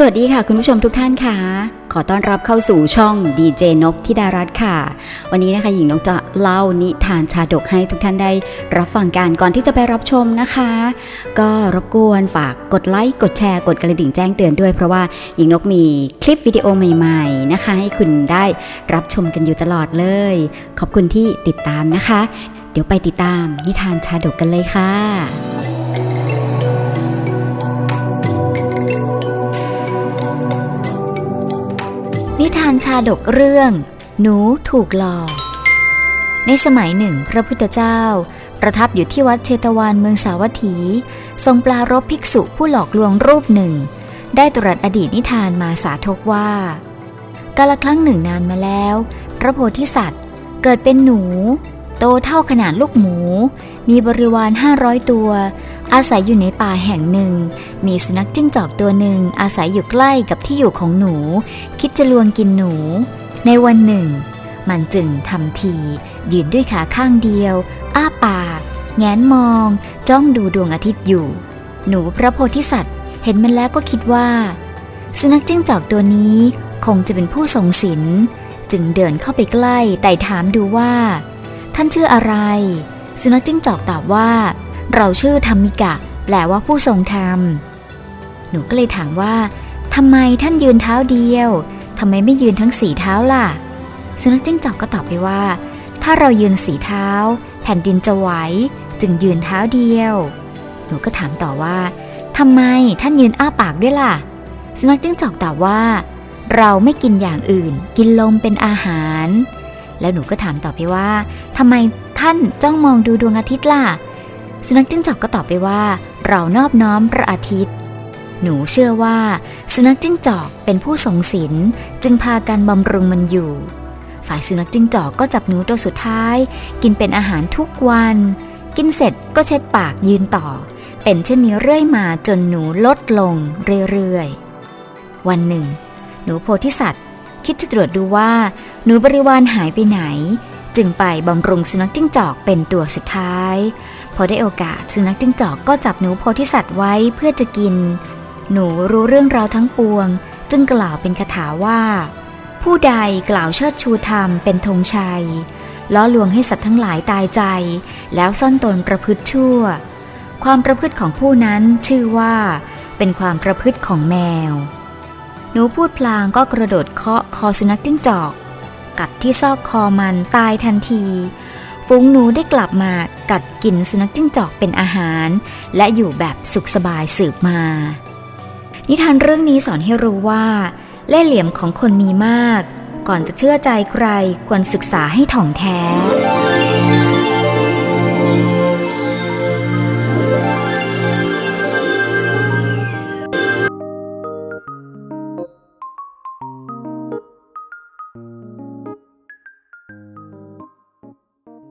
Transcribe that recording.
สวัสดีค่ะ คุณผู้ชมทุกท่านค่ะ ขอต้อนรับเข้าสู่ช่องดีเจนกธิดารัตน์ค่ะ วันนี้นะคะหญิงนกจะเล่านิทานชาดกให้ทุกท่านได้รับฟังกันก่อนที่จะไปรับชมนะคะ ก็รบกวนฝากกดไลค์กดแชร์กดกระดิ่งแจ้งเตือนด้วยเพราะว่าหญิงนกมีคลิปวิดีโอใหม่ ๆนะคะ ให้คุณได้รับชมกันอยู่ตลอดเลย ขอบคุณที่ติดตามนะคะ เดี๋ยวไปติดตามนิทานชาดกกันเลยค่ะานชาดกเรื่อง หนูถูกหลอกในสมัยหนึ่งพระพุทธเจ้า ประทับอยู่ที่วัดเชตวันเมืองสาวัตถี ทรงปลารบภิกษุผู้หลอกลวงรูปหนึ่ง ได้ตรัสอดีตนิทานมาสาธกว่ากาลครั้งหนึ่งนานมาแล้ว พระโพธิสัตว์เกิดเป็นหนู โตเท่าขนาดลูกหมู มีบริวารห้าร้อยตัว อาศัยอยู่ในป่าแห่งหนึ่ง มีสุนัขจิ้งจอกตัวหนึ่ง อาศัยอยู่ใกล้กับที่อยู่ของหนู คิดจะลวงกินหนู ในวันหนึ่ง มันจึงทำทียืนด้วยขาข้างเดียว อ้าปาก แงนมอง จ้องดูดวงอาทิตย์อยู่ หนูพระโพธิสัตว์ เห็นมันแล้วก็คิดว่า สุนัขจิ้งจอกตัวนี้คงจะเป็นผู้ทรงศีลจึงเดินเข้าไปใกล้ไต่ถามดูว่า ท่านชื่ออะไร สุนัขจิ้งจอกตอบว่า เราชื่อธรรมิกะ แปลว่าผู้ทรงธรรม หนูก็เลยถามว่าทำไมท่านยืนเท้าเดียวทำไมไม่ยืนทั้งสี่เท้าล่ะ สุนัขจิ้งจอกก็ตอบไปว่า ถ้าเรายืนสีเท้า แผ่นดินจะไหวจึงยืนเท้าเดียว หนูก็ถามต่อว่าทำไมท่านยืนอ้าปากด้วยล่ะ สุนัขจิ้งจอกตอบว่า เราไม่กินอย่างอื่น กินลมเป็นอาหาร แล้วหนูก็ถามต่อไปว่าทำไมท่านจ้องมองดูดวงอาทิตย์ล่ะ สุนัขจิ้งจอกก็ตอบไปว่า เรานอบน้อมพระอาทิตย์ หนูเชื่อว่า สุนัขจิ้งจอกเป็นผู้ทรงศีลจึงพากันบำรุงมันอยู่ ฝ่ายสุนัขจิ้งจอกก็จับหนูตัวสุดท้าย กินเป็นอาหารทุกวัน กินเสร็จก็เช็ดปากยืนต่อ เป็นเช่นนี้เรื่อยมาจนหนูลดลงเรื่อยๆวันหนึ่ง หนูโพธิสัตว์ คิดจะตรวจดูว่า หนูบริวารหายไปไหน จึงไปบำรุงสุนัขจิ้งจอกเป็นตัวสุดท้าย พอได้โอกาสสุนัขจิ้งจอกก็จับหนูโพธิสัตว์ไว้เพื่อจะกิน หนูรู้เรื่องราวทั้งปวง จึงกล่าวเป็นคาถาว่า ผู้ใดกล่าวเชิดชูธรรมเป็นธงชัยล้อลวงให้สัตว์ทั้งหลายตายใจ แล้วซ่อนตนประพฤติชั่ว ความประพฤติของผู้นั้นชื่อว่า เป็นความประพฤติของแมว หนูพูดพลางก็กระโดดเคาะคอสุนัขจิ้งจอก กัดที่ซอกคอมันตายทันที ฝูงหนูได้กลับมากัดกินสุนัขจิ้งจอกเป็นอาหาร และอยู่แบบสุขสบายสืบมา นิทานเรื่องนี้สอนให้รู้ว่า เล่ห์เหลี่ยมของคนมีมาก ก่อนจะเชื่อใจใครควรศึกษาให้ถ่องแท้